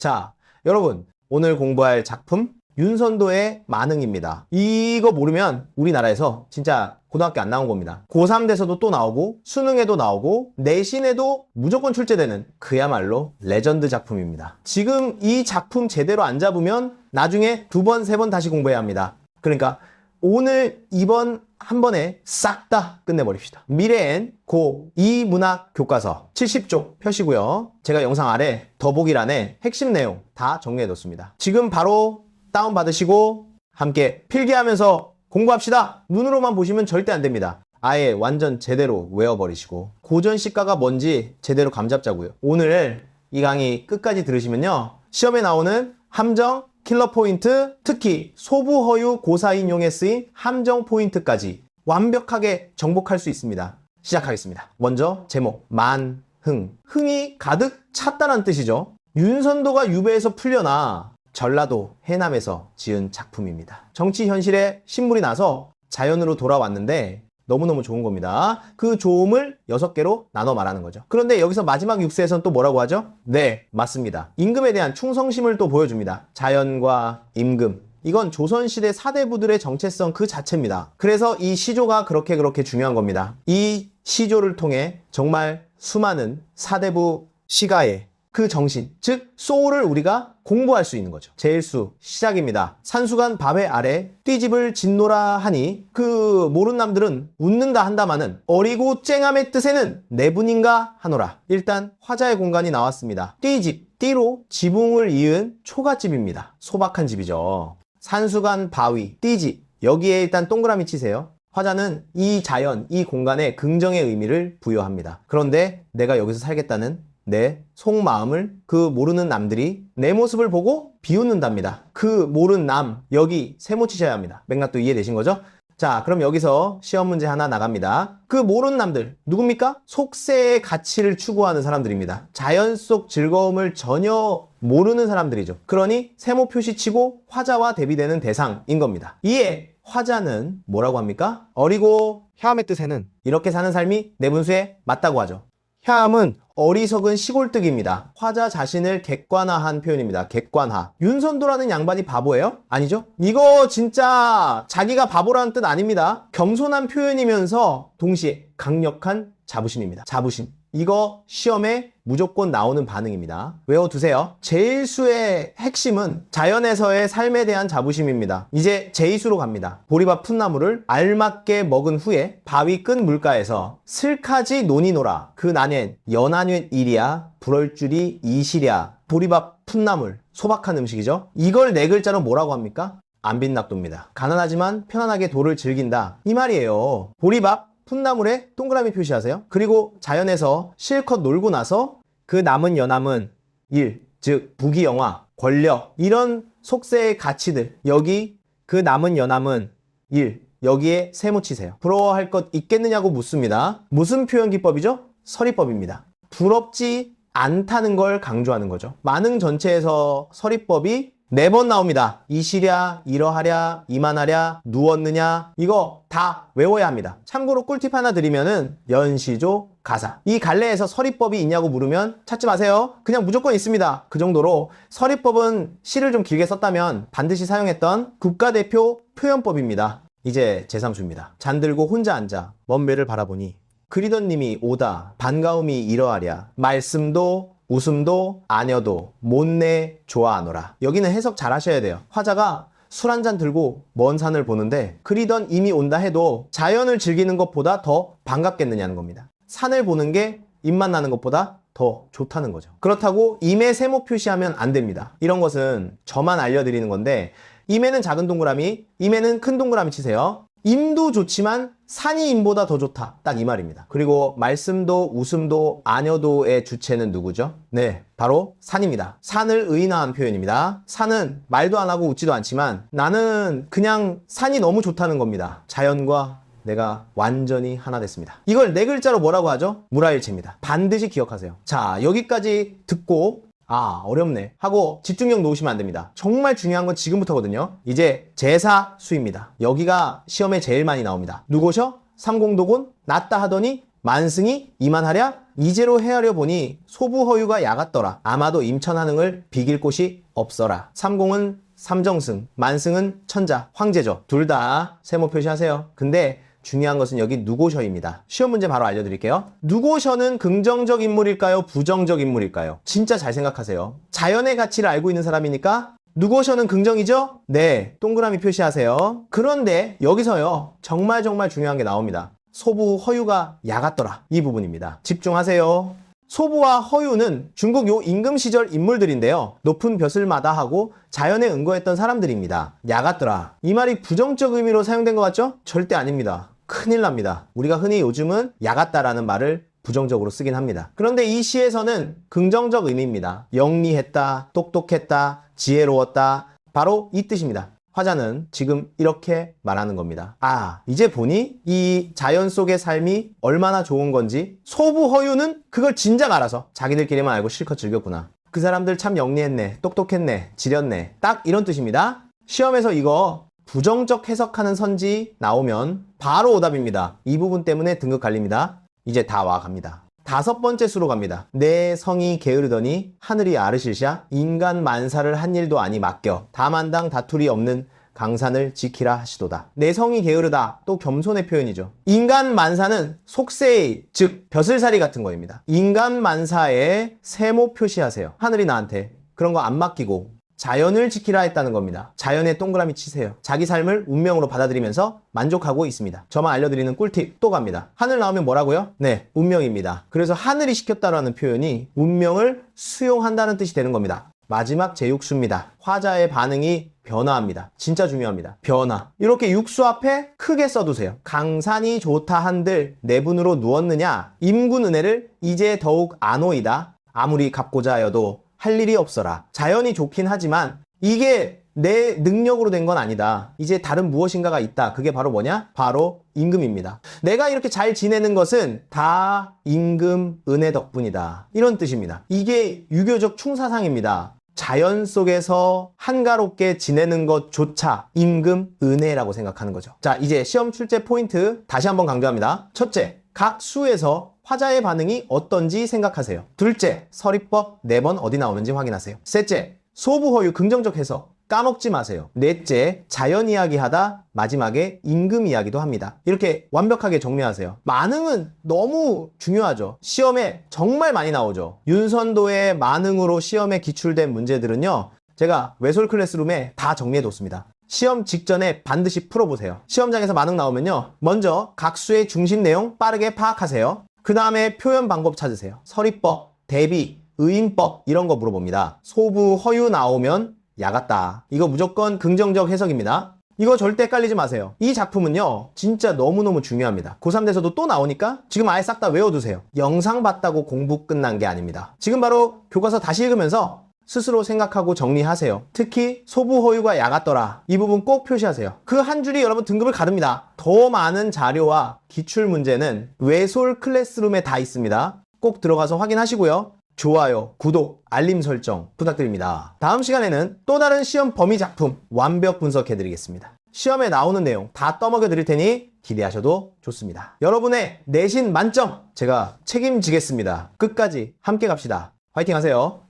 자, 여러분, 오늘 공부할 작품 윤선도의 만흥입니다. 이거 모르면 우리나라에서 진짜 고등학교 안 나온 겁니다. 고3 돼서도 또 나오고 수능에도 나오고 내신에도 무조건 출제되는 그야말로 레전드 작품입니다. 지금 이 작품 제대로 안 잡으면 나중에 두 번, 세 번 다시 공부해야 합니다. 그러니까 오늘 이번 한 번에 싹 다 끝내버립시다. 미래엔 고 이문학 교과서 70쪽 펴시고요. 제가 영상 아래 더보기란에 핵심 내용 다 정리해뒀습니다. 지금 바로 다운받으시고 함께 필기하면서 공부합시다. 눈으로만 보시면 절대 안 됩니다. 아예 완전 제대로 외워버리시고 고전 시가가 뭔지 제대로 감잡자고요. 오늘 이 강의 끝까지 들으시면요. 시험에 나오는 함정, 킬러 포인트, 특히 소부 허유 고사인용에 쓰인 함정 포인트까지 완벽하게 정복할 수 있습니다. 시작하겠습니다. 먼저 제목 만 흥. 흥이 가득 찼다는 뜻이죠. 윤선도가 유배에서 풀려나 전라도 해남에서 지은 작품입니다. 정치 현실에 신물이 나서 자연으로 돌아왔는데 너무너무 좋은 겁니다. 그 좋음을 여섯 개로 나눠 말하는 거죠. 그런데 여기서 마지막 육세에서는 또 뭐라고 하죠? 네, 맞습니다. 임금에 대한 충성심을 또 보여줍니다. 자연과 임금. 이건 조선시대 사대부들의 정체성 그 자체입니다. 그래서 이 시조가 그렇게 그렇게 중요한 겁니다. 이 시조를 통해 정말 수많은 사대부 시가의 그 정신, 즉 소울을 우리가 공부할 수 있는 거죠. 제일수 시작입니다. 산수간 밥에 아래 띠집을 짓노라 하니 그 모른 남들은 웃는다 한다마는 어리고 쨍함의 뜻에는 내분인가 하노라. 일단 화자의 공간이 나왔습니다. 띠집, 띠로 지붕을 이은 초가집입니다. 소박한 집이죠. 산수간 바위, 띠집 여기에 일단 동그라미 치세요. 화자는 이 자연, 이 공간에 긍정의 의미를 부여합니다. 그런데 내가 여기서 살겠다는 내 속마음을 그 모르는 남들이 내 모습을 보고 비웃는답니다. 그 모른 남, 여기 세모 치셔야 합니다. 맥락도 이해되신 거죠? 자, 그럼 여기서 시험 문제 하나 나갑니다. 그 모르는 남들, 누굽니까? 속세의 가치를 추구하는 사람들입니다. 자연 속 즐거움을 전혀 모르는 사람들이죠. 그러니 세모 표시치고 화자와 대비되는 대상인 겁니다. 이에 화자는 뭐라고 합니까? 어리고 혐의 뜻에는 이렇게 사는 삶이 내 분수에 맞다고 하죠. 혐은 어리석은 시골뜨기입니다. 화자 자신을 객관화한 표현입니다. 객관화. 윤선도라는 양반이 바보예요? 아니죠? 이거 진짜 자기가 바보라는 뜻 아닙니다. 겸손한 표현이면서 동시에 강력한 자부심입니다. 자부심. 이거 시험에 무조건 나오는 반응입니다. 외워두세요. 제일수의 핵심은 자연에서의 삶에 대한 자부심입니다. 이제 제이수로 갑니다. 보리밥 풋나무를 알맞게 먹은 후에 바위 끈 물가에서 슬카지 논이노라. 그 난엔 연한윈 일이야 불얼 줄이 이시랴. 보리밥 풋나물 소박한 음식이죠. 이걸 네 글자로 뭐라고 합니까? 안빈낙도입니다. 가난하지만 편안하게 도를 즐긴다. 이 말이에요. 보리밥 풋나물에 동그라미 표시하세요. 그리고 자연에서 실컷 놀고 나서 그 남은 연함은 일, 즉 부귀영화, 권력 이런 속세의 가치들 여기 그 남은 연함은 일, 여기에 세모 치세요. 부러워할 것 있겠느냐고 묻습니다. 무슨 표현 기법이죠? 서리법입니다. 부럽지 않다는 걸 강조하는 거죠. 만흥 전체에서 서리법이 네 번 나옵니다. 이시랴, 이러하랴, 이만하랴, 누웠느냐 이거 다 외워야 합니다. 참고로 꿀팁 하나 드리면은 연시조 가사. 이 갈래에서 서리법이 있냐고 물으면 찾지 마세요. 그냥 무조건 있습니다. 그 정도로 서리법은 시를 좀 길게 썼다면 반드시 사용했던 국가대표 표현법입니다. 이제 제3수입니다. 잔들고 혼자 앉아 먼 배를 바라보니 그리던 님이 오다 반가움이 이러하랴 말씀도 웃음도 아녀도 못내 좋아하노라. 여기는 해석 잘 하셔야 돼요. 화자가 술 한 잔 들고 먼 산을 보는데 그리던 이미 온다 해도 자연을 즐기는 것보다 더 반갑겠느냐는 겁니다. 산을 보는 게 입맛 나는 것보다 더 좋다는 거죠. 그렇다고 임의 세모 표시하면 안 됩니다. 이런 것은 저만 알려드리는 건데 임에는 작은 동그라미 임에는 큰 동그라미 치세요 임도 좋지만 산이 임보다 더 좋다. 딱 이 말입니다. 그리고 말씀도 웃음도 아녀도의 주체는 누구죠? 네, 바로 산입니다. 산을 의인화한 표현입니다. 산은 말도 안 하고 웃지도 않지만 나는 그냥 산이 너무 좋다는 겁니다. 자연과 내가 완전히 하나 됐습니다. 이걸 네 글자로 뭐라고 하죠? 무라일체입니다. 반드시 기억하세요. 자, 여기까지 듣고 아, 어렵네. 하고 집중력 놓으시면 안 됩니다. 정말 중요한 건 지금부터거든요. 이제 제사 수입니다. 여기가 시험에 제일 많이 나옵니다. 누구셔? 삼공도군? 낫다 하더니 만승이 이만하랴? 이제로 헤아려 보니 소부 허유가 야같더라. 아마도 임천하능을 비길 곳이 없어라. 삼공은 삼정승, 만승은 천자, 황제죠. 둘 다 세모 표시하세요. 근데 중요한 것은 여기 누고셔입니다. 시험 문제 바로 알려드릴게요. 누고셔는 긍정적 인물일까요? 부정적 인물일까요? 진짜 잘 생각하세요. 자연의 가치를 알고 있는 사람이니까 누고셔는 긍정이죠? 네, 동그라미 표시하세요. 그런데 여기서요, 정말 정말 중요한 게 나옵니다. 소부 허유가 야같더라. 이 부분입니다. 집중하세요. 소부와 허유는 중국 요 임금 시절 인물들인데요. 높은 벼슬 마다하고 자연에 응거했던 사람들입니다. 야같더라. 이 말이 부정적 의미로 사용된 것 같죠? 절대 아닙니다. 큰일 납니다. 우리가 흔히 요즘은 야같다라는 말을 부정적으로 쓰긴 합니다. 그런데 이 시에서는 긍정적 의미입니다. 영리했다, 똑똑했다, 지혜로웠다. 바로 이 뜻입니다. 화자는 지금 이렇게 말하는 겁니다. 아, 이제 보니 이 자연 속의 삶이 얼마나 좋은 건지 소부 허유는 그걸 진작 알아서 자기들끼리만 알고 실컷 즐겼구나. 그 사람들 참 영리했네, 똑똑했네, 지렸네. 딱 이런 뜻입니다. 시험에서 이거 부정적 해석하는 선지 나오면 바로 오답입니다. 이 부분 때문에 등급 갈립니다. 이제 다 와 갑니다. 다섯 번째 수로 갑니다. 내 성이 게으르더니 하늘이 아르실샤 인간 만사를 한 일도 아니 맡겨 다만당 다툴이 없는 강산을 지키라 하시도다. 내 성이 게으르다 또 겸손의 표현이죠. 인간 만사는 속세의 즉 벼슬살이 같은 거입니다. 인간 만사에 세모 표시하세요. 하늘이 나한테 그런 거 안 맡기고 자연을 지키라 했다는 겁니다. 자연에 동그라미 치세요. 자기 삶을 운명으로 받아들이면서 만족하고 있습니다. 저만 알려드리는 꿀팁 또 갑니다. 하늘 나오면 뭐라고요? 네, 운명입니다. 그래서 하늘이 시켰다라는 표현이 운명을 수용한다는 뜻이 되는 겁니다. 마지막 제육수입니다. 화자의 반응이 변화합니다. 진짜 중요합니다. 변화. 이렇게 육수 앞에 크게 써두세요. 강산이 좋다 한들 내분으로 누웠느냐? 임군 은혜를 이제 더욱 안오이다. 아무리 갚고자 하여도 할 일이 없어라. 자연이 좋긴 하지만 이게 내 능력으로 된 건 아니다. 이제 다른 무엇인가가 있다. 그게 바로 뭐냐? 바로 임금입니다. 내가 이렇게 잘 지내는 것은 다 임금 은혜 덕분이다. 이런 뜻입니다. 이게 유교적 충사상입니다. 자연 속에서 한가롭게 지내는 것조차 임금 은혜라고 생각하는 거죠. 자, 이제 시험 출제 포인트 다시 한번 강조합니다. 첫째, 각 수에서 화자의 반응이 어떤지 생각하세요. 둘째, 서리법 네번 어디 나오는지 확인하세요. 셋째, 소부허유 긍정적 해석 까먹지 마세요. 넷째, 자연 이야기 하다 마지막에 임금 이야기도 합니다. 이렇게 완벽하게 정리하세요. 만응은 너무 중요하죠. 시험에 정말 많이 나오죠. 윤선도의 만응으로 시험에 기출된 문제들은요. 제가 외솔 클래스룸에 다 정리해뒀습니다. 시험 직전에 반드시 풀어보세요. 시험장에서 만응 나오면요. 먼저 각 수의 중심 내용 빠르게 파악하세요. 그 다음에 표현 방법 찾으세요. 서리법, 대비, 의인법 이런 거 물어봅니다. 소부, 허유 나오면 야 같다. 이거 무조건 긍정적 해석입니다. 이거 절대 헷갈리지 마세요. 이 작품은요, 진짜 너무너무 중요합니다. 고3 돼서도 또 나오니까 지금 아예 싹 다 외워두세요. 영상 봤다고 공부 끝난 게 아닙니다. 지금 바로 교과서 다시 읽으면서 스스로 생각하고 정리하세요. 특히 소부 허유가 야같더라. 이 부분 꼭 표시하세요. 그 한 줄이 여러분 등급을 가릅니다. 더 많은 자료와 기출 문제는 외솔 클래스룸에 다 있습니다. 꼭 들어가서 확인하시고요. 좋아요, 구독, 알림 설정 부탁드립니다. 다음 시간에는 또 다른 시험 범위 작품 완벽 분석해 드리겠습니다. 시험에 나오는 내용 다 떠먹여 드릴 테니 기대하셔도 좋습니다. 여러분의 내신 만점 제가 책임지겠습니다. 끝까지 함께 갑시다. 화이팅 하세요.